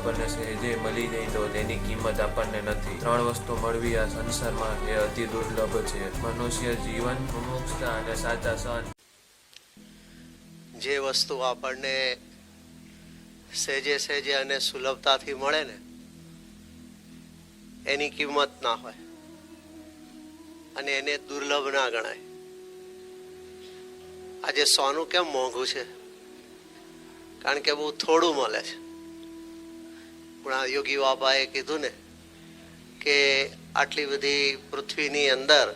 આપણને સહેજે મળી જાય તો તેની કિંમત આપણને નથી. ત્રણ વસ્તુ મળવી આ સંસારમાં એ અતિ દુર્લભ છે. મનુષ્ય જીવન મુમુક્ષતા અને સાચા સહન. જે વસ્તુ આપણને સહેજે સહેજે અને સુલભતાથી મળે ને, એની કિંમત ના હોય અને એને દુર્લભ ના ગણાય. આજે સોનું કેમ મોંઘું છે? કારણ કે બહુ થોડું મળે છે. પણ આ યોગી બાબાએ કીધું ને કે આટલી બધી પૃથ્વીની અંદર,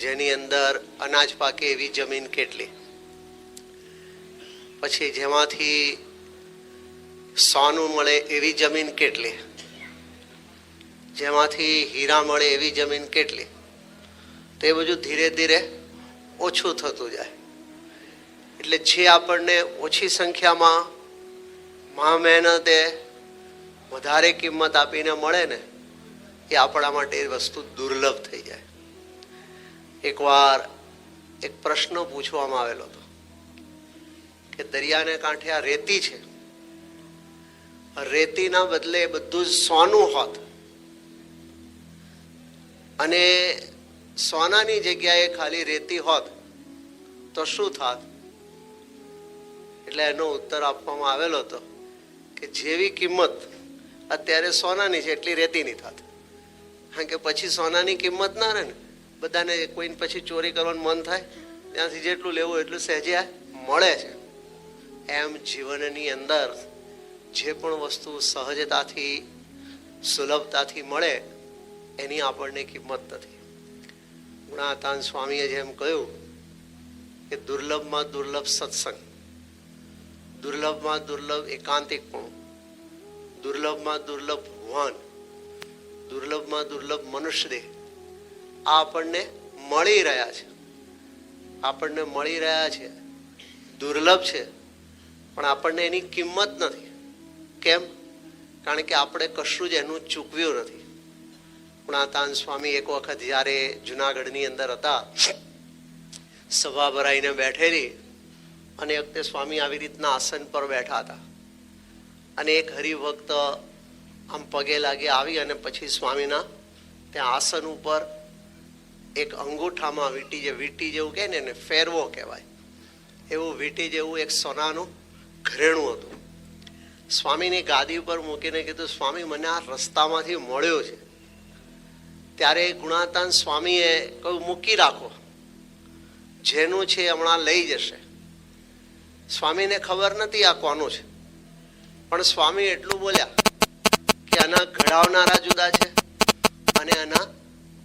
જેની અંદર અનાજ પાકે એવી જમીન કેટલી? પછી જેમાંથી સોનું મળે એવી જમીન કેટલી? જેમાંથી હીરા મળે એવી જમીન કેટલી? તો એ બધું ધીરે ધીરે ઓછું થતું જાય. એટલે જે આપણને ઓછી સંખ્યામાં મહા મહેનતે વધારે કિંમત આપીને મળે ને, એ આપણા માટે એ વસ્તુ દુર્લભ થઈ જાય. એકવાર એક પ્રશ્ન પૂછવામાં આવેલો હતો કે દરિયાને કાંઠે આ રેતી છે. રેતીના બદલે બધું જ સોનું હોત. અને સોનાની જગ્યાએ ખાલી રેતી હોત, તો શું થાત? એટલે એનો ઉત્તર આપવામાં આવેલો હતો કે જેવી કિંમત અત્યારે સોનાની છે, એટલી રેતીની થાત. કારણ કે પછી સોનાની કિંમત ના રહે ને. બધાને કોઈને પછી ચોરી કરવાનું મન થાય, ત્યાંથી જેટલું લેવું એટલું સહેજે મળે છે. એમ જીવનની અંદર જે પણ વસ્તુ સહજતાથી, સુલભતાથી મળે, એની આપણને કિંમત નથી. ગુણાતાન સ્વામીએ જેમ કહ્યું કે દુર્લભમાં દુર્લભ સત્સંગ, દુર્લભમાં દુર્લભ એકાંતિકપણું. દુર્લભમાં દુર્લભ ભગવાન, દુર્લભમાં દુર્લભ મનુષ્ય દેહ આ આપણને મળી રહ્યા છે. આપણને મળી રહ્યા છે. દુર્લભ છે, પણ આપણને એની કિંમત નથી. કેમ? કારણ કે આપણે કશું જ એનું ચૂકવ્યું નથી. ગુણાતાન સ્વામી એક વખત જ્યારે જુનાગઢની અંદર હતા, સભા ભરાઈને બેઠેલી, અને વખતે સ્વામી આવી રીતના આસન પર બેઠા હતા. અને એક હરિભક્ત આમ પગે લાગે આવી અને પછી સ્વામીના ત્યાં આસન ઉપર એક અંગૂઠામાં વીટી જે, વીટી જેવું કહે ને એને ફેરવો કહેવાય. એવું વીટી જેવું એક સોનાનું ઘરેણું હતું. સ્વામીની ગાદી ઉપર મૂકીને કીધું, સ્વામી, મને આ રસ્તામાંથી મળ્યો છે. ત્યારે ગુણાતાન સ્વામીએ કહ્યું, મૂકી રાખો. જેનું છે હમણાં લઈ જશે. સ્વામીને ખબર નથી આ કોનું છે. પણ સ્વામી એટલું બોલ્યા કે આના ઘડાવનારા જુદા છે અને આના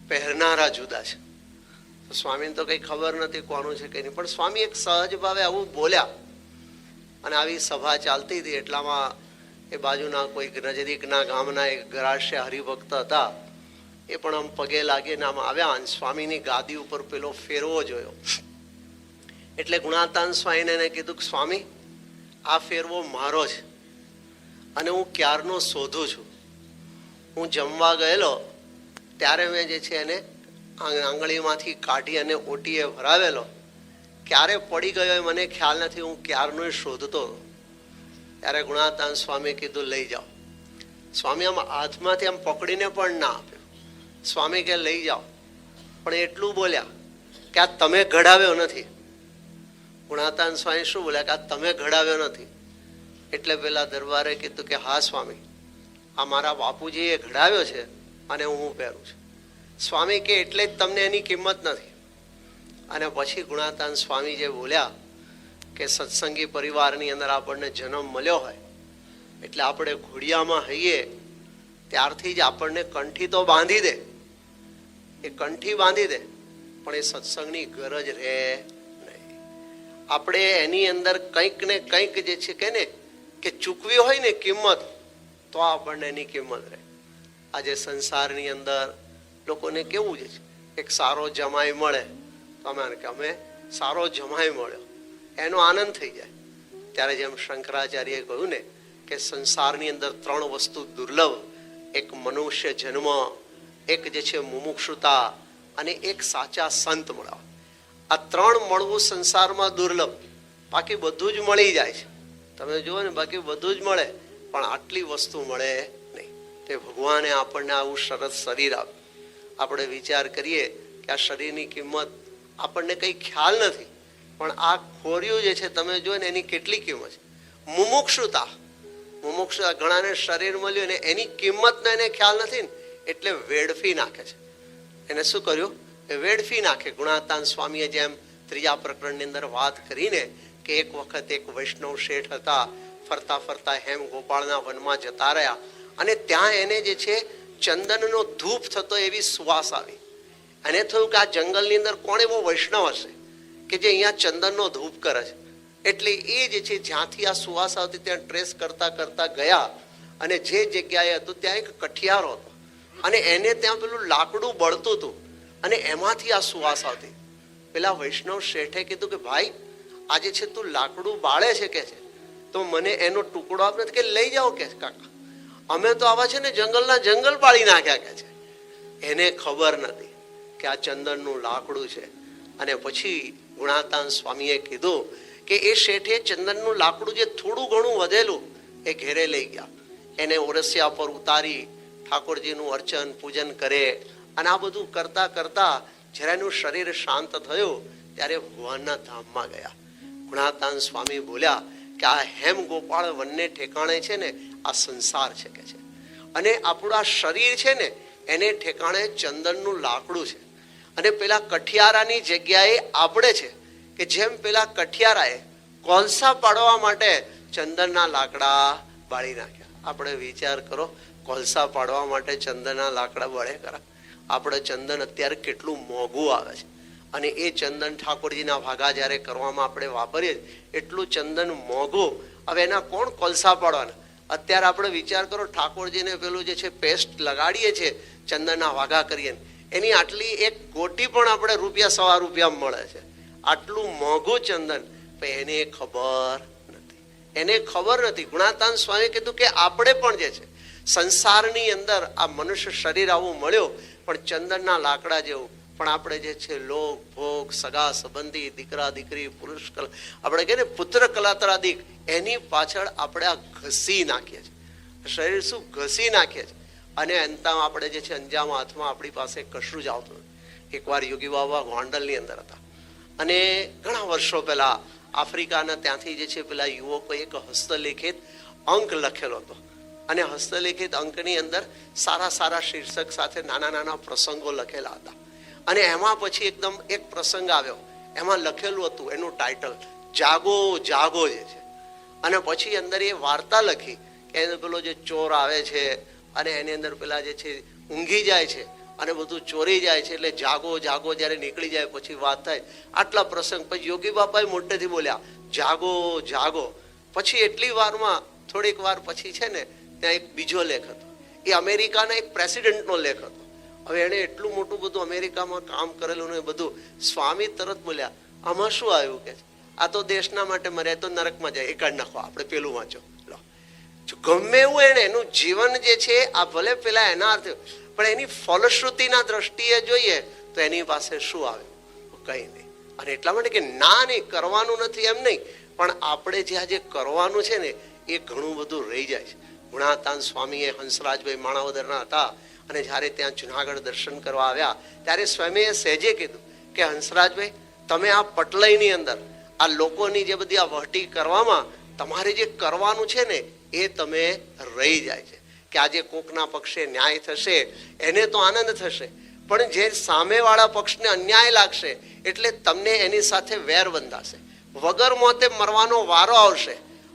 પહેરનારા જુદા છે. સ્વામીને તો કંઈ ખબર નથી કોનું છે કે નહીં. પણ સ્વામી એક સહજ ભાવે આવું બોલ્યા અને આવી સભા ચાલતી હતી. એટલામાં એ બાજુના કોઈક નજીકના ગામના એક ગરાશ્ય હરિભક્ત હતા. એ પણ આમ પગે લાગીને આમ આવ્યા અને સ્વામીની ગાદી ઉપર પેલો ફેરવો જોયો. એટલે ગુણાતાન સ્વામીને કીધું કે, સ્વામી, આ ફેરવો મારો છે. અને હું ક્યારનો શોધું છું? હું જમવા ગયેલો, ત્યારે મેં જે છે એને આંગળીમાંથી કાઢી અને ઓટીએ ભરાવેલો. ક્યારે પડી ગયો એ મને ખ્યાલ નથી, હું ક્યારનો શોધતો. ત્યારે ગુણાતાન સ્વામી કીધું, લઈ જાઓ. સ્વામી આમ હાથમાંથી આમ પકડીને પણ ના આપ્યો. સ્વામી કે, લઈ જાઓ. પણ એટલું બોલ્યા કે, આ તમે ઘડાવ્યો નથી. ગુણાતાન સ્વામી શું બોલ્યા કે, આ તમે ઘડાવ્યો નથી. એટલે પેલા દરબારે કીધું કે, હા, સ્વામી, આ મારા બાપુજીએ ઘડાવ્યો છે અને હું પહેરું છું. સ્વામી કે, એટલે જ તમને એની કિંમત નથી. અને પછી ગુણાતાન સ્વામી જે બોલ્યા કે, સત્સંગી પરિવારની અંદર આપણને જન્મ મળ્યો હોય, એટલે આપણે ઘોડિયામાં હઈએ, ત્યારથી જ આપણને કંઠી તો બાંધી દે. એ કંઠી બાંધી દે, પણ એ સત્સંગની ગરજ રહે નહીં. આપણે એની અંદર કંઈક ને કંઈક જે છે, કે ને કે ચૂકવી હોય ને કિંમત, તો આપણને એની કિંમત રહે. આજે સંસારની અંદર લોકોને કેવું છે એક સારો જમાઈ મળે, તો અમે કે અમે સારો જમાઈ મળ્યો. એનો આનંદ થઈ જાય. ત્યારે જેમ શંકરાચાર્યએ કહ્યું ને કે સંસારની અંદર ત્રણ વસ્તુ દુર્લભ, એક મનુષ્ય જન્મ, એક જે છે મુમુક્ષુતા અને એક સાચા સંત મળવા. આ ત્રણ મળવું સંસારમાં દુર્લભ. બાકી બધું જ મળી જાય છે. તમે જુઓ ને, બાકી બધું જ મળે, પણ આટલી વસ્તુ મળે નહીં. તે ભગવાને આપણને આવું સરસ શરીર આપ્યું આપણે વિચાર કરીએ કે આ શરીરની કિંમત આપણને કંઈ ખ્યાલ નથી, પણ આ ખોરિયું જે છે, તમે જુઓ ને, એની કેટલી કિંમત છે. મુમુક્ષુતા મુમુક્ષુતા ઘણાને શરીર મળ્યું ને એની કિંમતનો એને ખ્યાલ નથી ને, એટલે વેડફી નાખે છે. એને શું કર્યું? એ વેડફી નાખે. ગુણાતાન સ્વામીએ જેમ ત્રીજા પ્રકરણની અંદર વાત કરીને કે એક વખત એક વૈષ્ણવ શેઠ હતા, ફરતા ફરતા હેમ ગોપાળના વનમાં જતા રહ્યા અને ત્યાં એને જે છે ચંદનનો ધૂપ થતો એવી સુવાસ આવી. અને થયું કે આ જંગલની અંદર કોણ એવો વૈષ્ણવ હશે કે જે અહીંયા ચંદનનો ધૂપ કરે છે? એટલે એ જે છે જ્યાંથી આ સુવાસ આવતી ત્યાં ટ્રેસ કરતા કરતા ગયા અને જે જગ્યાએ હતું ત્યાં એક કઠિયારો હતો. અને એને ત્યાં પેલું લાકડું બળતું હતું અને એમાંથી આ સુવાસ આવતી. પેલા વૈષ્ણવ શેઠે કીધું કે ભાઈ આજે છે તું લાકડું બાળે છે કે છે? તો મને એનો ટુકડો આપને કે લઈ જાઓ કે કાકા. અમે તો આવા છે ને જંગલના જંગલ બાળી નાખ્યા કે છે. એને ખબર નથી કે આ ચંદનનું લાકડું છે. અને પછી ગુણાતાન સ્વામીએ કીધું કે એ શેઠે ચંદનનું લાકડું જે થોડું ઘણું વધેલું એ ઘેરે લઈ ગયા. એને ઓરસિયા પર ઉતારી ઠાકોરજીનું અર્ચન પૂજન કરે. અને આ બધું કરતા કરતા જ્યારે એનું શરીર શાંત થયું, ત્યારે ભગવાનના ધામમાં ગયા. ગુણાતાન સ્વામી બોલ્યા કે આ હેમ ગોપાળ વનને ઠેકાણે છે ને, આ સંસાર છે કે છે. અને આપણું આ શરીર છે ને, એને ઠેકાણે ચંદનનું લાકડું છે. અને પેલા કઠિયારાની જગ્યાએ આપણે છે કે જેમ પેલા કઠિયારાએ કોલસા પાડવા માટે ચંદનના લાકડા બાળી નાખ્યા. આપણે વિચાર કરો, કોલસા પાડવા માટે ચંદનના લાકડા બળે કરા આપણે ચંદન અત્યારે કેટલું મોંઘું આવે છે. અને એ ચંદન ઠાકોરજીના ભાગા જ્યારે કરવામાં આપણે વાપરીએ એટલું ચંદન મોંઘું. હવે એના કોણ કોલસા પાડવાના? અત્યારે આપણે વિચાર કરો, ઠાકોરજીને પેલું જે છે પેસ્ટ લગાડીએ છીએ, ચંદનના વાઘા કરીએ એની આટલી એક ગોટી પણ આપણે રૂપિયા સવા રૂપિયા મળે છે. આટલું મોંઘું ચંદન એને ખબર નથી. એને ખબર નથી. ગુણાતાન સ્વામી કીધું કે આપણે પણ જે છે, સંસારની અંદર આ મનુષ્ય શરીર આવું મળ્યો, પણ ચંદનના લાકડા જેવું પણ આપણે જે છે, લોક, ભોગ, સગા, સંબંધી, દીકરા, દીકરી, પુરુષ કલા, આપણે કહીએ ને, પુત્ર કલાતરાદિક, એની પાછળ આપણે આ ઘસી નાખીએ છીએ. શરીર શું? ઘસી નાખીએ છીએ. અને અંતમાં આપણે જે છે, અંજામ હાથમાં આપણી પાસે કશું જ આવતું એકવાર યોગી બાબા ગોંડલની અંદર હતા. અને ઘણા વર્ષો પહેલા આફ્રિકાના ત્યાંથી જે છે, પેલા યુવકો એક હસ્તલિખિત અંક લખેલો હતો. અને હસ્તલિખિત અંકની અંદર સારા સારા શીર્ષક સાથે નાના નાના પ્રસંગો લખેલા હતા. અને એમાં પછી એકદમ એક પ્રસંગ આવ્યો. એમાં લખેલું હતું, એનું ટાઇટલ જાગો જાગો જે છે. અને પછી અંદર એ વાર્તા લખી કે એનો પેલો જે ચોર આવે છે અને એની અંદર પેલા જે છે ઊંઘી જાય છે અને બધું ચોરી જાય છે એટલે જાગો જાગો જ્યારે નીકળી જાય પછી વાત થાય. આટલા પ્રસંગ પછી યોગી બાપાએ મોટેથી બોલ્યા, જાગો જાગો. પછી એટલી વારમાં, થોડીક વાર પછી છે ને, ત્યાં એક બીજો લેખ હતો. એ અમેરિકાના એક પ્રેસિડેન્ટનો લેખ હતો. હવે એણે એટલું મોટું બધું અમેરિકામાં કામ કરેલું ને બધું સ્વામી તરત બોલ્યા, આમાં શું આવ્યું? કે આ તો દેશના માટે મરે તો નરકમાં જાય. એ કાઢ નાખો, આપણે પેલું વાંચો. લો. ગમે એવું એને એનું જીવન જે છે, આ ભલે પેલા એના અર્થે, પણ એની ફલશ્રુતિના દ્રષ્ટિએ જોઈએ, તો એની પાસે શું આવ્યું? કઈ નહીં. અને એટલા માટે કે ના નહીં, કરવાનું નથી એમ નહીં, પણ આપણે જે કરવાનું છે ને, એ ઘણું બધું રહી જાય છે. ગુણાતાન સ્વામી એ હંસરાજભાઈ માણાવદરના હતા. અને જ્યારે ત્યાં જુનાગઢ દર્શન કરવા આવ્યા, ત્યારે સ્વામીએ સહેજે કીધું કે, હંસરાજભાઈ, તમે આ પટલયની અંદર, આ લોકોની જે બધી આ વહટી કરવામાં તમારે જે કરવાનું છે ને, એ તમે રહી જાય છે. કે આજે કોકના પક્ષે ન્યાય થશે, એને તો આનંદ થશે. પણ જે સામેવાળા પક્ષને અન્યાય લાગશે, એટલે તમને એની સાથે વેર બંધાશે. વગર મોતે મરવાનો વારો આવશે.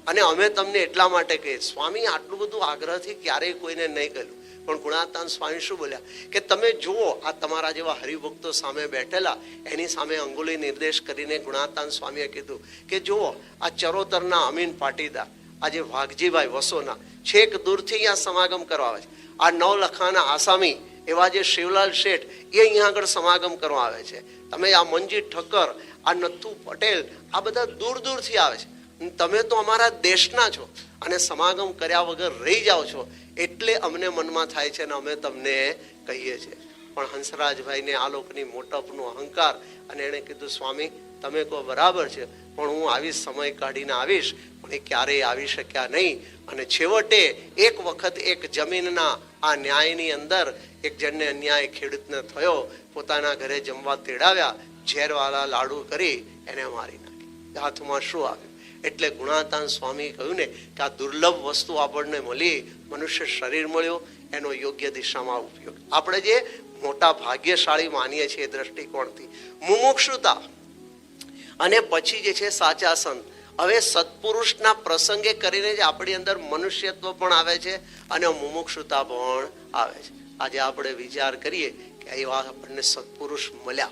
અને અમે તમને એટલા માટે કહીએ. સ્વામી, આટલું બધું આગ્રહથી ક્યારેય કોઈને નહીં કહ્યું. પણ ગુણાતાન સ્વામી શું બોલ્યા? કે તમે જુઓ, આ તમારા જેવા હરિભક્તો સામે બેઠેલા, એની સામે અંગુલી નિર્દેશ કરીને ગુણાતાન સ્વામીએ કીધું કે જુઓ, આ ચરોતરના અમીન પાટીદાર આજે વાઘજીભાઈ વસોના, છેક દૂરથી અહીંયા સમાગમ કરવા આવે છે. આ નવલખાના આસામી, એવા જે શિવલાલ શેઠ, એ અહીંયા આગળ સમાગમ કરવા આવે છે. તમે આ મંજી ઠક્કર, આ નથુ પટેલ, આ બધા દૂર દૂરથી આવે છે. તમે તો અમારા દેશના છો. અને સમાગમ કર્યા વગર રહી જાઓ છો, એટલે અમને મનમાં થાય છે અને અમે તમને કહીએ છીએ. પણ હંસરાજભાઈને આ લોકોની મોટપનો અહંકાર અને એણે કીધું, સ્વામી, તમે કહો બરાબર છે, પણ હું આવી સમય કાઢીને આવીશ, પણ એ ક્યારેય આવી શક્યા નહીં. અને છેવટે એક વખત એક જમીનના આ ન્યાયની અંદર એક જણને અન્યાય ખેડૂતને થયો, પોતાના ઘરે જમવા તેડાવ્યા ઝેરવાળા લાડુ કરી એને મારી નાખી. હાથમાં શું આવ્યું? એટલે ગુણાતાન સ્વામી કહ્યું ને કે આ દુર્લભ વસ્તુ આપણને મળી, મનુષ્ય શરીર મળ્યો, એનો યોગ્ય દિશામાં ઉપયોગ. આપણે જે મોટા ભાગ્યશાળી માનીએ છીએ દ્રષ્ટિકોણથી. મુમુક્ષુતા અને પછી જે છે સાચા સંત હવે સત્પુરુષના પ્રસંગે કરીને જ આપણી અંદર મનુષ્યત્વ પણ આવે છે અને મુમુક્ષુતા પણ આવે છે. આજે આપણે વિચાર કરીએ કે એવા આપણને સત્પુરુષ મળ્યા.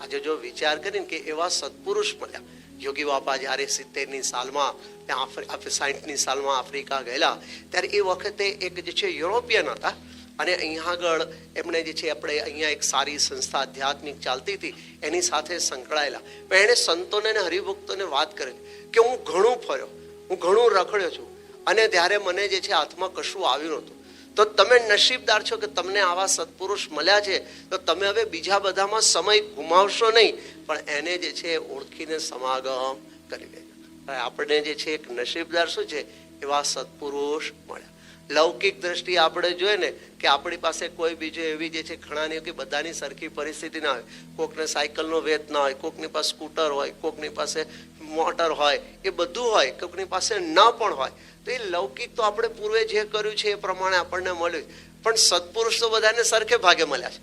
આજે જો વિચાર કરીને કે એવા સત્પુરુષ મળ્યા યોગી બાપા જ્યારે સિત્તેરની સાલમાં ત્યાં સાઠની સાલમાં આફ્રિકા ગયેલા, ત્યારે એ વખતે એક જે છે યુરોપિયન હતા અને અહીંયા આગળ એમણે જે છે આપણે અહીંયા એક સારી સંસ્થા આધ્યાત્મિક ચાલતી હતી, એની સાથે સંકળાયેલા. પણ એણે સંતોને અને હરિભક્તોને વાત કરી કે હું ઘણું ફર્યો, હું ઘણું રખડ્યો છું અને ત્યારે મને જે છે હાથમાં કશું આવ્યું નહોતું. તો તમે નસીબદાર છો કે તમને આવા સત્પુરુષ મળ્યા છે, તો તમે હવે બીજા બધામાં સમય ગુમાવશો નહીં. પણ એને જે છે ઓળખીને સમાગમ કરી દેજો આપણને આપણે જે છે એક નસીબદાર શું છે? એવા સત્પુરુષ મળ્યા. લૌકિક દ્રષ્ટિએ આપણે જોઈએ ને કે આપણી પાસે કોઈ બીજો એવી જે છે ઘણાની કે બધાની સરખી પરિસ્થિતિ ના હોય. કોકને સાયકલનો વેત ના હોય, કોકની પાસે સ્કૂટર હોય, કોકની પાસે મોટર હોય, એ બધું હોય, કોકની પાસે ન પણ હોય. તો એ લૌકિક તો આપણે પૂર્વે જે કર્યું છે એ પ્રમાણે આપણને મળ્યું પણ સત્પુરુષ તો બધાને સરખે ભાગે મળ્યા છે.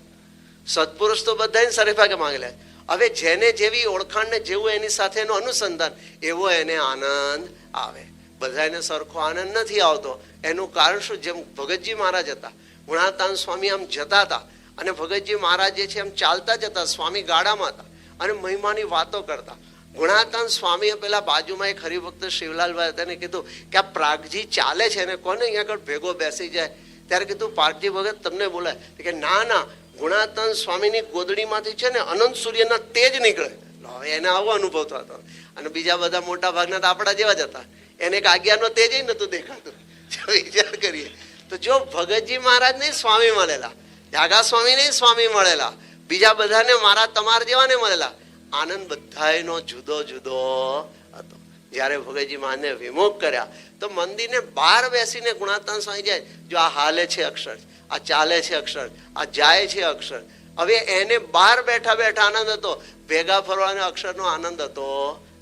સત્પુરુષ તો બધાને સરખે ભાગે માંગેલા છે. હવે જેને જેવી ઓળખાણને જેવું એની સાથેનું અનુસંધાન, એવો એને આનંદ આવે. બધાને સરખો આનંદ નથી આવતો. એનું કારણ શું? જેમ ભગતજી મહારાજ હતા, ગુણાતાન સ્વામી આમ જતા હતા અને ભગતજી મહારાજ જે છે એમ ચાલતા જતા સ્વામી ગાડામાં હતા અને મહિમાની વાતો કરતા. ગુણાતાન સ્વામીએ પેલા બાજુમાં એક હરિભક્ત શિવલાલભાઈ હતા કીધું કે આ પ્રાગજી ચાલે છે ને કોને અહીંયા આગળ ભેગો બેસી જાય? ત્યારે કીધું પાર્કજી ભગત, તમને બોલાય. કે, ના ના, ગુણાતાન સ્વામીની ગોદડીમાંથી છે ને અનંત સૂર્યના તેજ નીકળે. હવે એને આવો અનુભવ થતો. અને બીજા બધા મોટા ભાગના તો આપણા જેવા જ હતા. એને એક આજ્ઞાનો તેજ નતું દેખાતું. વિચાર કરીએ, તો જો ભગતજી મહારાજ નહીં, સ્વામી મળેલા. જાગા સ્વામી નહીં સ્વામી મળેલા. બીજા બધાને મારા તમારા જેવાને મળેલા. આનંદ બધાયનો જુદો જુદો હતો. જ્યારે ભગતજી મહારાજને વિમુખ કર્યા, તો મંદિરને બહાર બેસીને ગુણાતાન સ્વામી જાય જો આ હાલે છે અક્ષર, આ ચાલે છે અક્ષર, આ જાય છે અક્ષર. હવે એને બહાર બેઠા બેઠા આનંદ હતો. ભેગા ફરવાનો અક્ષરનો આનંદ હતો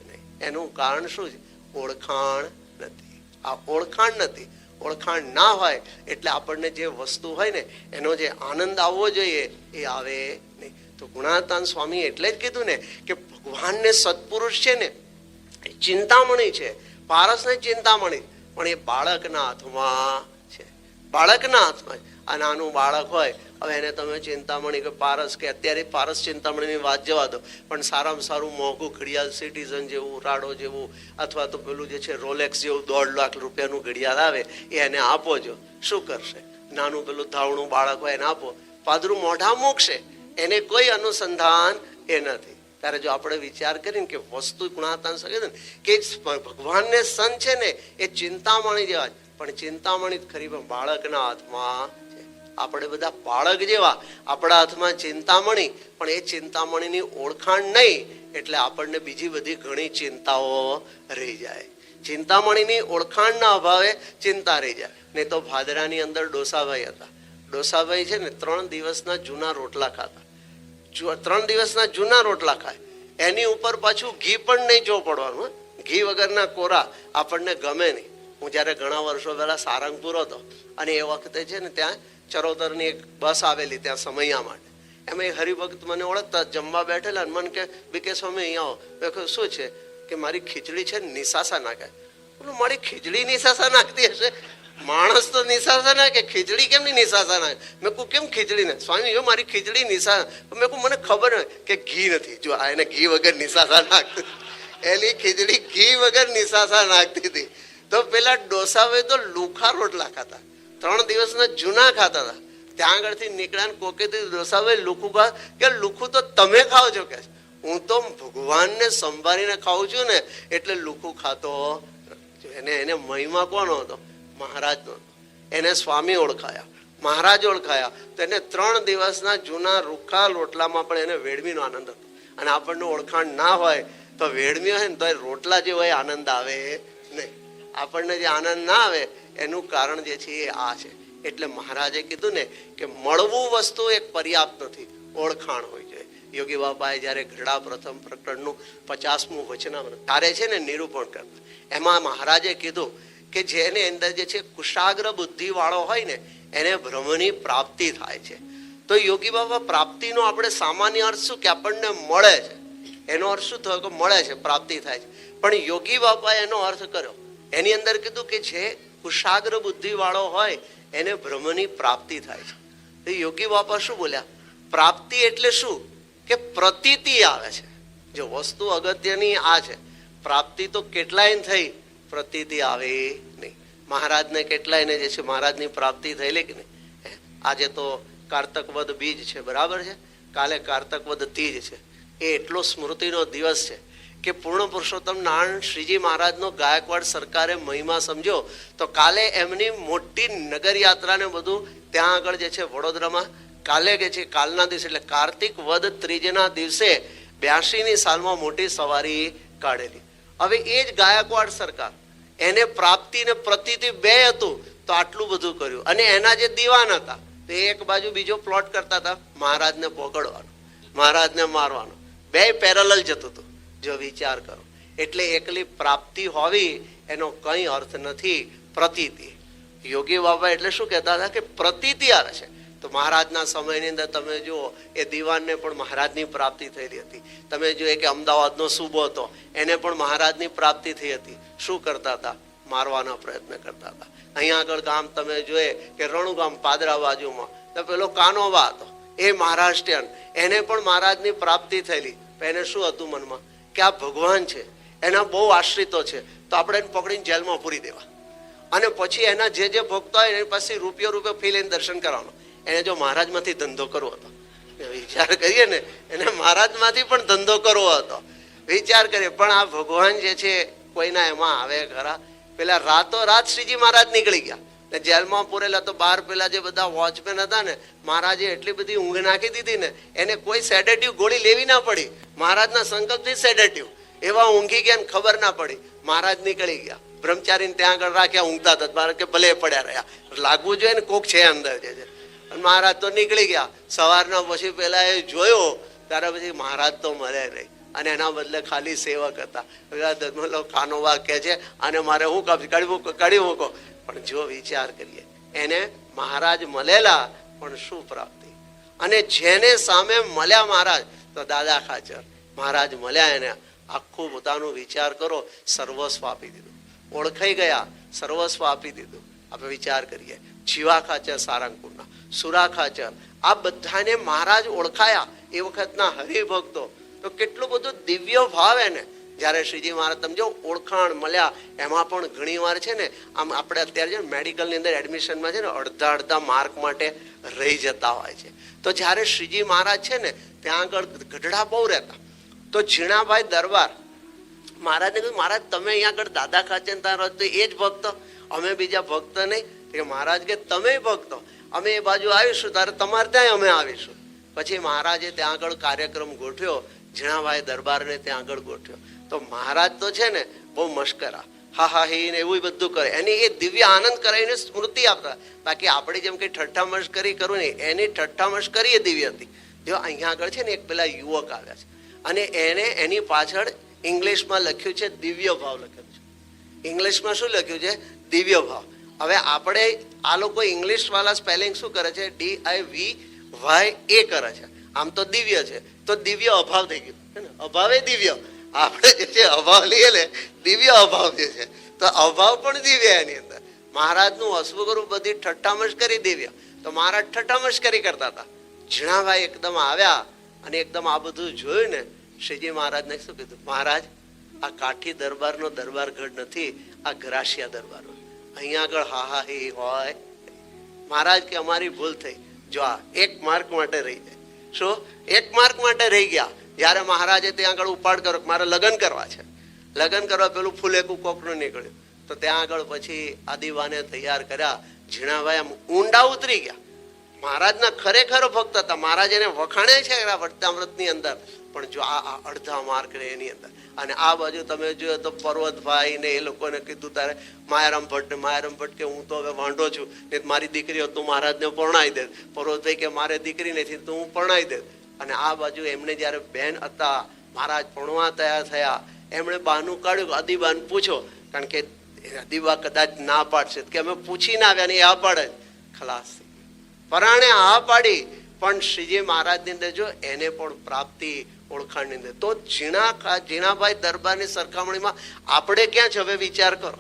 નહીં. એનું કારણ શું છે? ઓળખાણ નથી. આ ઓળખાણ નથી. ઓળખાણ ના હોય એટલે આપણને જે વસ્તુ હોય ને, એનો જે આનંદ આવવો જોઈએ એ આવે નહીં. તો ગુણાતાન સ્વામી એટલે જ કીધું ને કે ભગવાનને સત્પુરુષ છે ને ચિંતામણી છે. પારસને ચિંતામણી, પણ એ બાળકના હાથમાં છે. બાળકના હાથમાં. આ નાનું બાળક હોય, હવે એને તમે ચિંતામણી કે પારસ કે અત્યારે પારસ ચિંતામણીની વાત જવા દો, પણ સારામાં સારું મોંઘું ઘડિયાળ સિટીઝન જેવું રાડો જેવું, અથવા તો પેલું જે છે રોલેક્સ જેવું દોઢ લાખ રૂપિયાનું ઘડિયાળ આવે, એ એને આપો જો. શું કરશે? નાનું પેલું ધાવણું બાળક હોય એને આપો. પાદરું મોઢા મૂકશે. એને કોઈ અનુસંધાન એ નથી. ત્યારે જો આપણે વિચાર કરીને કે વસ્તુ ગુણાતાન શકે ને, કે ભગવાનને સંત છે ને, એ ચિંતામણી જેવા. પણ ચિંતામણી ખરી, પણ બાળકના હાથમાં આપણે બધા બાળક જેવા, આપણા હાથમાં ચિંતામણી, પણ એ ચિંતામણીની ઓળખાણ નહીં, એટલે આપણને બીજી બધી ઘણી ચિંતાઓ રહી જાય. ચિંતામણીની ઓળખાણના અભાવે ચિંતા રહી જાય. નહીં તો ભાદરાની અંદર ડોસાભાઈ હતા. ડોસાભાઈ છે ને ત્રણ દિવસના જૂના રોટલા ખાતા. ત્રણ દિવસના જૂના રોટલા ખાય. એની ઉપર પાછું ઘી પણ નહીં જો પડવાનું ઘી વગરના કોરા આપણને ગમે નહીં. હું જ્યારે ઘણા વર્ષો પહેલાં સારંગપુર હતો, અને એ વખતે છે ને ત્યાં ચરોતરની એક બસ આવેલી ત્યાં સમૈયા માટે. એમાં એ હરિભક્ત મને ઓળખતા જમવા બેઠેલા અને કે બીકે સ્વામી, અહીંયા આવો. મેં કહ્યું, શું છે? કે, મારી ખીચડી છે નિશાસા નાખે બોલું, મારી ખીચડી નિશાસા નાખતી હશે? માણસ તો નિશાસા નાખે, ખીચડી કેમ ની નિશાસા નાખે? મેં કહું કેમ ખીચડી ને સ્વામી, જો મારી ખીચડી નિશા મેં કહું મને ખબર હોય કે ઘી નથી. જો, આ એને ઘી વગર નિશાસા નાખતી. એની ખીચડી ઘી વગર નિશાસા નાખતી હતી. તો પેલા ડોસાભાઈ તો લુખા રોટલા ખાતા. ત્રણ દિવસના જૂના ખાતા હતા. ત્યાં આગળથી નીકળ્યા કોકે ડોસાભાઈ લુખું ખા કે લુખું તો તમે ખાઓ છો કે હું તો ભગવાનને સંભાળીને ખાઉં છું ને, એટલે લુખું ખાતો એને એને મહિમા કોનો હતો? મહારાજનો એને સ્વામી ઓળખાયા. મહારાજ ઓળખાયા. તો એને ત્રણ દિવસના જૂના રૂખા રોટલામાં પણ એને વેડમીનો આનંદ હતો. અને આપણને ઓળખાણ ના હોય તો વેડમી હોય ને તો એ રોટલા જેવો આનંદ આવે નહીં. આપણને જે આનંદ ના આવે, એનું કારણ જે છે એ આ છે. એટલે મહારાજે કીધું ને કે મળવું વસ્તુ એક પર્યાપ્ત નથી, ઓળખાણ હોય છે. યોગી બાપાએ જ્યારે ઘરડા પ્રથમ પ્રકરણનું પચાસમું વચનામૃત તારે છે ને નિરૂપણ કરતા એમાં મહારાજે કીધું કે જેની અંદર જે છે કુશાગ્ર બુદ્ધિ વાળો હોય ને, એને ભ્રમની પ્રાપ્તિ થાય છે. તો યોગી બાબા પ્રાપ્તિનો આપણે સામાન્ય અર્થ શું કે આપણને મળે છે? એનો અર્થ શું થયો કે મળે છે, પ્રાપ્તિ થાય છે. પણ યોગી બાપાએ એનો અર્થ કર્યો. એની અંદર કીધું કે જે કુશાગ્ર બુદ્ધિ વાળો હોય, એને બ્રહ્મની પ્રાપ્તિ થાય છે. તો યોગી બાપા શું બોલ્યા? પ્રાપ્તિ એટલે શું? કે પ્રતીતિ આવે છે. જો વસ્તુ અગત્યની આ છે, પ્રાપ્તિ તો કેટલાય થઈ, પ્રતીતિ આવે નહીં. મહારાજને કેટલાયને જે છે, મહારાજની પ્રાપ્તિ થયેલી કે નહીં? આજે તો કારતકવદ બીજ છે, બરાબર છે? કાલે કારતકવદ તીજ છે. એ એટલો સ્મૃતિનો દિવસ છે કે પૂર્ણ પુરુષોત્તમ નારાયણ શ્રીજી મહારાજનો ગાયકવાડ સરકારે મહિમા સમજો તો કાલે એમની મોટી નગર યાત્રાને બધું ત્યાં આગળ જે છે વડોદરામાં, કાલે કે છે કાલના દિવસે, એટલે કાર્તિક વદ ત્રીજના દિવસે બ્યાસીની સાલમાં મોટી સવારી કાઢેલી. હવે એ જ ગાયકવાડ સરકાર, એને પ્રાપ્તિ ને પ્રતિતિ બે હતું, તો આટલું બધું કર્યું. અને એના જે દીવાન હતા, તે એક બાજુ બીજો પ્લોટ કરતા હતા, મહારાજને ભોગડવાનો, મહારાજને મારવાનો. બે પેરેલલ જતું હતું. જો વિચાર કરો. એટલે એકલી પ્રાપ્તિ હોવી એનો કંઈ અર્થ નથી પ્રતીતિ. યોગી બાબા એટલે શું કહેતા હતા કે પ્રતીતિ આવે છે. તો મહારાજના સમયની અંદર તમે જુઓ, એ દિવાનને પણ મહારાજની પ્રાપ્તિ થયેલી હતી. તમે જુઓ કે અમદાવાદનો સુબો હતો, એને પણ મહારાજની પ્રાપ્તિ થઈ હતી. શું કરતા હતા? મારવાનો પ્રયત્ન કરતા હતા. અહીંયા આગળ ગામ તમે જોઈએ કે રણુ ગામ પાદરા બાજુમાં. તો પેલો કાનોવા હતો. એ મહારાષ્ટ્રીયન. એને પણ મહારાજની પ્રાપ્તિ થયેલી. એને શું હતું મનમાં? કે આ ભગવાન છે, એના બહુ આશ્રિતો છે, તો આપણે એને પકડીને જેલમાં પૂરી દેવા. અને પછી એના જે જે ભક્તો હોય એની પાસે રૂપિયો રૂપિયો ફી લઈને દર્શન કરવાનો. એને જો મહારાજમાંથી ધંધો કરવો હતો. વિચાર કરીએ ને, એને મહારાજમાંથી પણ ધંધો કરવો હતો. વિચાર કરીએ, પણ આ ભગવાન જે છે, કોઈના એમાં આવે ખરા? પેલા રાતો રાત શ્રીજી મહારાજ નીકળી ગયા. ને જેલમાં પૂરેલા તો બાર પેલા જે બધા વોચમેન હતા ને, મહારાજે એટલી બધી ઊંઘ નાખી દીધી ને, એને કોઈ સેડેટિવ ગોળી લેવી ના પડી. મહારાજના સંકલ્પથી સેડેટિવ એવા ઊંઘી ગયા ને ખબર ના પડી. મહારાજ નીકળી ગયા. બ્રહ્મચારીને ત્યાં આગળ રાખ્યા, ઊંઘતા હતા. મહારાજ કે ભલે પડ્યા રહ્યા. લાગવું જોઈએ ને કોક છે અંદર જે છે. અને મહારાજ તો નીકળી ગયા. સવારના પછી પહેલા એ જોયો, ત્યારે પછી મહારાજ તો મળે નહીં. અને એના બદલે ખાલી સેવક હતા. ધર્મલો કાનોવા કહે છે અને મારે હું કાઢી મૂકો કાઢી મૂકો. પણ જો વિચાર કરીએ, એને મહારાજ મળેલા પણ શું પ્રાપ્તિ? અને જેને સામે મળ્યા મહારાજ, તો દાદા ખાચર, મહારાજ મળ્યા એને આખું પોતાનું વિચાર કરો, સર્વસ્વ આપી દીધું. ઓળખાઈ ગયા, સર્વસ્વ આપી દીધું. આપણે વિચાર કરીએ, જીવા ખાચર સારંગપુરના, સુરા ખાચર, આ બધાને મહારાજ ઓળખાયા એ વખતના હરિભક્તો. તો કેટલું બધું દિવ્ય ભાવ એને જ્યારે શ્રીજી મહારાજ, તમે જો ઓળખાણ મળ્યા, એમાં પણ ઘણી વાર છે ને, આમ આપણે અત્યારે છે મેડિકલની અંદર એડમિશનમાં છે ને, અડધા અડધા માર્ક માટે રહી જતા હોય છે. તો જ્યારે શ્રીજી મહારાજ છે ને, ત્યાં આગળ ગઢડા બહુ રહેતા. તો ઝીણાભાઈ દરબાર, મહારાજને કહ્યું મહારાજ, તમે અહીંયા આગળ દાદા ખાચે ત્યાં રહો તો એ જ ભક્ત. અમે બીજા ભક્ત નહીં. કે, મહારાજ કે, તમે ભક્તો. અમે એ બાજુ આવીશું ત્યારે તમારે ત્યાં અમે આવીશું. પછી મહારાજે ત્યાં આગળ કાર્યક્રમ ગોઠવ્યો, ઝીણાભાઈ દરબારને ત્યાં આગળ ગોઠવ્યો. તો મહારાજ તો છે ને બહુ મશ્કરા. હા હા, હી, ને એવું બધું કરે. એની એ દિવ્ય આનંદ કરાવીને સ્મૃતિ આપતા. બાકી આપણે જેમ કે ઠઠ્ઠા મશ્કરી કરું ને, એની ઠઠ્ઠા મશ્કરી એ દિવ્ય હતી. જો અહીંયા આગળ છે ને એક પેલા યુવક આવ્યા છે. અને એને એની પાછળ ઇંગ્લિશમાં લખ્યું છે દિવ્ય ભાવ લખ્યું છે. ઇંગ્લિશમાં શું લખ્યું છે? દિવ્ય ભાવ. હવે આપણે આ લોકો ઇંગ્લિશ વાળા સ્પેલિંગ શું કરે છે? ડી આઈ વી વાય એ કરે છે. આમ તો દિવ્ય છે. તો દિવ્ય અભાવ થઈ ગયું. અભાવે દિવ્ય. આપણે જે અભાવ લઈએ ને, દિવ્ય અભાવ જે છે, તો અભાવ પણ દિવ્ય એની અંદર. મહારાજનું અશ્વગુરુ બધી ઠઠ્ઠામશ કરી દિવ્ય. તો મહારાજ ઠઠ્ઠામશ કરી કરતા હતા. ઝીણાભાઈ એકદમ આવ્યા અને એકદમ આ બધું જોયું ને, શ્રીજી મહારાજને શું કીધું? મહારાજ, આ કાઠી દરબારનો દરબાર ગઢ નથી, આ ગ્રાશિયા દરબાર અહીંયા આગળ હા હા હે હોય. મહારાજ કે, અમારી ભૂલ થઈ. જો આ એક માર્ક માટે રહી જાય. શું? એક માર્ક માટે રહી ગયા? જ્યારે મહારાજે ત્યાં આગળ ઉપાડ કરો મારે લગ્ન કરવા છે. લગ્ન કરવા પેલું ફૂલેકું કોકનું નીકળ્યું. તો ત્યાં આગળ પછી આદિવાને તૈયાર કર્યા. ઝીણાભાઈ આમ ઊંડા ઉતરી ગયા. મહારાજના ખરેખર ભક્ત હતા. મહારાજ એને વખાણે છે આ અંદર. પણ જો આ આ અડધા માર્ક રહે એની અંદર. અને આ બાજુ તમે જોયો તો પર્વતભાઈ ને એ લોકોને કીધું તારે, માયારામ ભટ્ટ ને માયારામ ભટ્ટ કે હું તો હવે વાંઢો છું. ને મારી દીકરી હોત તો મહારાજને પરણાવી દે. પર્વતભાઈ કે મારે દીકરી નથી તો હું પરણાવી દે. અને આ બાજુ એમને જ્યારે બેન હતા, મહારાજ ભણવા તૈયાર થયા, એમણે બહાનું કાઢ્યું અદીબાન પૂછો, કારણ કે અદીબા કદાચ ના પાડશે. કે અમે પૂછીને આવ્યા ને આ પાડે ખલાસ. પરાણે આ પાડી, પણ શ્રીજી મહારાજની અંદર જો એને પણ પ્રાપ્તિ ઓળખાણની અંદર. તો ઝીણા ઝીણાભાઈ દરબારની સરખામણીમાં આપણે ક્યાં છે? હવે વિચાર કરો.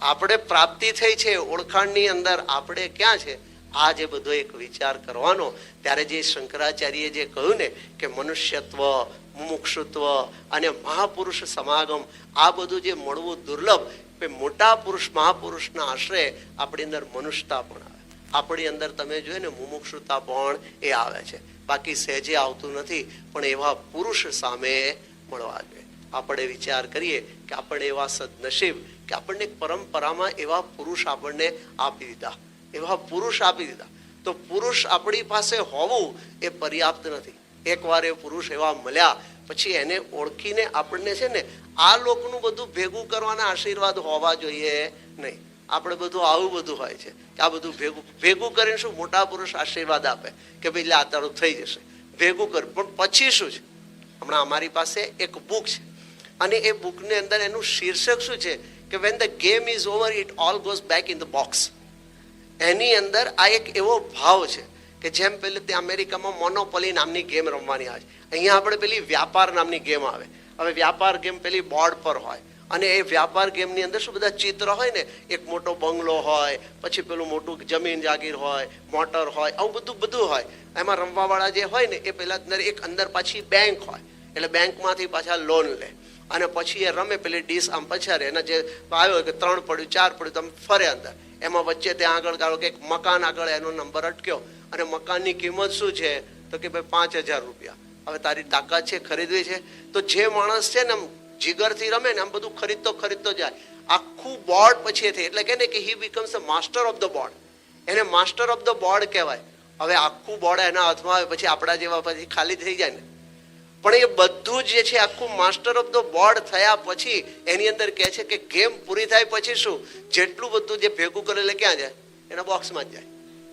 આપણે પ્રાપ્તિ થઈ છે ઓળખાણની અંદર. આપણે ક્યાં છે? આ જે બધો એક વિચાર કરવાનો, ત્યારે જે શંકરાચાર્યએ જે કહ્યું ને કે મનુષ્યત્વ, મુમુક્ષુત્વ અને મહાપુરુષ સમાગમ, આ બધું જે મળવું દુર્લભ, એ મોટા પુરુષ, મહાપુરુષના આશરે આપણી અંદર મનુષ્યતા પણ આવે. આપણી અંદર તમે જોઈએ ને, મુમુક્ષુતા પણ એ આવે છે. બાકી સહેજે આવતું નથી, પણ એવા પુરુષ સામે મળવા જોઈએ. આપણે વિચાર કરીએ કે આપણે એવા સદનસીબ, કે આપણને એક પરંપરામાં એવા પુરુષ આપણને આપી દીધા. એવા પુરુષ આપી દીધા. તો પુરુષ આપણી પાસે હોવું એ પર્યાપ્ત નથી. એકવાર એ પુરુષ એવા મળ્યા, પછી એને ઓળખીને આપણને છે ને આ લોકનું બધું ભેગું કરવાના આશીર્વાદ હોવા જોઈએ નહીં. આપણે બધું આવું બધું હોય છે કે આ બધું ભેગું ભેગું કરીને શું મોટા પુરુષ આશીર્વાદ આપે કે ભાઈ આ તારું થઈ જશે. ભેગું કર, પણ પછી શું છે? હમણાં અમારી પાસે એક બુક છે. અને એ બુકની અંદર એનું શીર્ષક શું છે? કે when the game is over it all goes back in the box એની અંદર આ એક એવો ભાવ છે કે જેમ પેલે તે અમેરિકામાં મોનોપોલી નામની ગેમ રમવાની આવે છે. અહીંયા આપણે પેલી વ્યાપાર નામની ગેમ આવે. હવે વ્યાપાર ગેમ પેલી બોર્ડ પર હોય. અને એ વ્યાપાર ગેમની અંદર શું બધા ચિત્ર હોય ને? એક મોટો બંગલો હોય, પછી પેલું મોટું જમીન જાગીર હોય, મોટર હોય, આવું બધું બધું હોય. એમાં રમવાવાળા જે હોય ને, એ પહેલાં અંદર એક અંદર પાછી બેંક હોય. એટલે બેંકમાંથી પાછા લોન લે. અને પછી એ રમે પેલી ડીશ આમ પછારે. એના જે આવ્યો કે ત્રણ પડ્યું, ચાર પડ્યું તમે ફરે અંદર. એમાં વચ્ચે ત્યાં આગળ કાઢો કે મકાન આગળ એનો નંબર અટક્યો. અને મકાનની કિંમત શું છે? તો કે ભાઈ પાંચ હજાર રૂપિયા. હવે તારી તાકાત છે, ખરીદવી છે. તો જે માણસ છે ને આમ જીગરથી રમે ને આમ બધું ખરીદતો ખરીદતો જાય. આખું બોર્ડ પછી એ થઈ. એટલે કે ને કે he becomes a master of the board એને માસ્ટર ઓફ ધ બોર્ડ કહેવાય. હવે આખું બોર્ડ એના હાથમાં આવે, પછી આપણા જેવા પછી ખાલી થઈ જાય ને. પણ એ બધું જ છે, આખું માસ્ટર ઓફ ધ બોર્ડ થયા પછી એની અંદર કહે છે કે ગેમ પૂરી થાય પછી શું? જેટલું બધું જે ભેગું કરેલે ક્યાં જાય? એના બોક્સમાં જ જાય.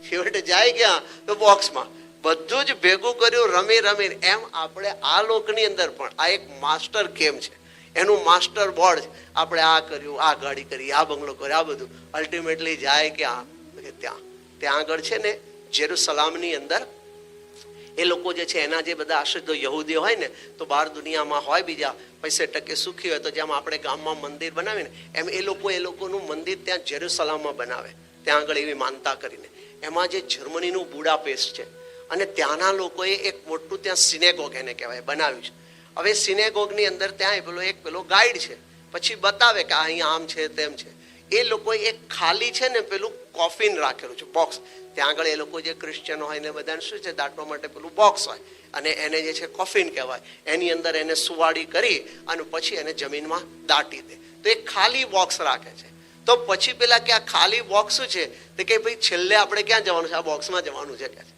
છેવટે જાય ક્યાં? તો બોક્સમાં બધું જ ભેગું કર્યું, રમી રમી એમ આપણે આ લોકની અંદર પણ આ એક માસ્ટર ગેમ છે. એનું માસ્ટર બોર્ડ આપણે આ કર્યું, આ ગાડી કરી, આ બંગલો કર્યો, આ બધું. અલ્ટિમેટલી જાય ક્યાં? ત્યાં. ત્યાં આગળ છે ને, જેરુસલામની અંદર એ લોકો જે છે, એના જે બધા આશ્રિતો યહૂદીઓ હોય ને, તો બહાર દુનિયામાં હોય બીજા પૈસે ટકે સુખી હોય, તો જેમ આપણે ગામમાં મંદિર બનાવીએ ને એમ એ લોકો એ લોકોનું મંદિર ત્યાં જેરુસલામમાં બનાવે, ત્યાં આગળ એવી માનતા કરીને. એમાં જે જર્મનીનું બુડાપેસ્ટ છે, અને ત્યાંના લોકોએ એક મોટું ત્યાં સિનેગોગ એને કહેવાય, બનાવ્યું છે. હવે સિનેગોગની અંદર ત્યાં પેલો એક પેલો ગાઈડ છે, પછી બતાવે કે આ અહીંયા આમ છે, તેમ છે. એ લોકોએ એક ખાલી છે ને પેલું કોફિન રાખેલું છે બોક્સ ત્યાં આગળ એ લોકો જે ક્રિશ્ચિયન હોય ને બધાને શું છે, દાટવા માટે પેલું બોક્સ હોય. અને એને જે છે કોફિન કહેવાય. એની અંદર એને સુવાડી કરી અને પછી એને જમીનમાં દાટી દે. તો એ ખાલી બોક્સ રાખે છે. તો પછી પેલા કે આ ખાલી બોક્સ શું છે? તો કે ભાઈ છેલ્લે આપણે ક્યાં જવાનું છે? આ બોક્સમાં જવાનું છે કે છે.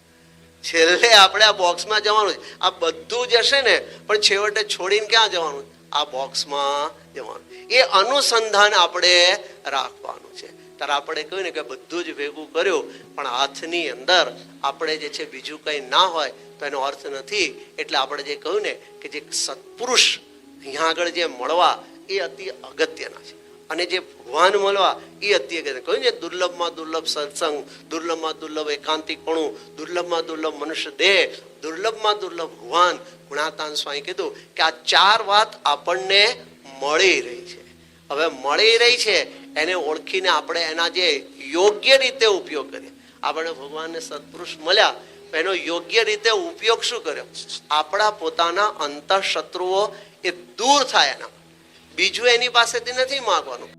છેલ્લે આપણે આ બોક્સમાં જવાનું છે. આ બધું જ હશે ને, પણ છેવટે છોડીને ક્યાં જવાનું? આ બોક્સમાં જવાનું એ અનુસંધાન આપણે રાખવાનું છે. ત્યારે આપણે કહ્યું ને કે બધું જ ભેગું કર્યું, પણ હાથની અંદર આપણે જે છે બીજું કંઈ ના હોય, તો એનો અર્થ નથી. એટલે આપણે જે કહ્યું ને કે જે સત્પુરુષ અહીંયા આગળ જે મળવા, એ અતિ અગત્યના છે. અને જે ભગવાન મળવા, એ અતિ અગત્ય કહ્યું ને, દુર્લભમાં દુર્લભ સત્સંગ, દુર્લભમાં દુર્લભ એકાંતિકપણું, દુર્લભમાં દુર્લભ મનુષ્ય દેહ, દુર્લભમાં દુર્લભ ભગવાન ગુણાતાન સ્વામી કીધું કે આ ચાર વાત આપણને મળી રહી છે. હવે મળી રહી છે એને ઓળખીને આપણે એના જે યોગ્ય રીતે ઉપયોગ કરીએ. આપણે ભગવાનને સત્પુરુષ મળ્યા એનો યોગ્ય રીતે ઉપયોગ શું કર્યો? આપણા પોતાના અંતઃ શત્રુઓ એ દૂર થાય એના. બીજું એની પાસેથી નથી માગવાનું.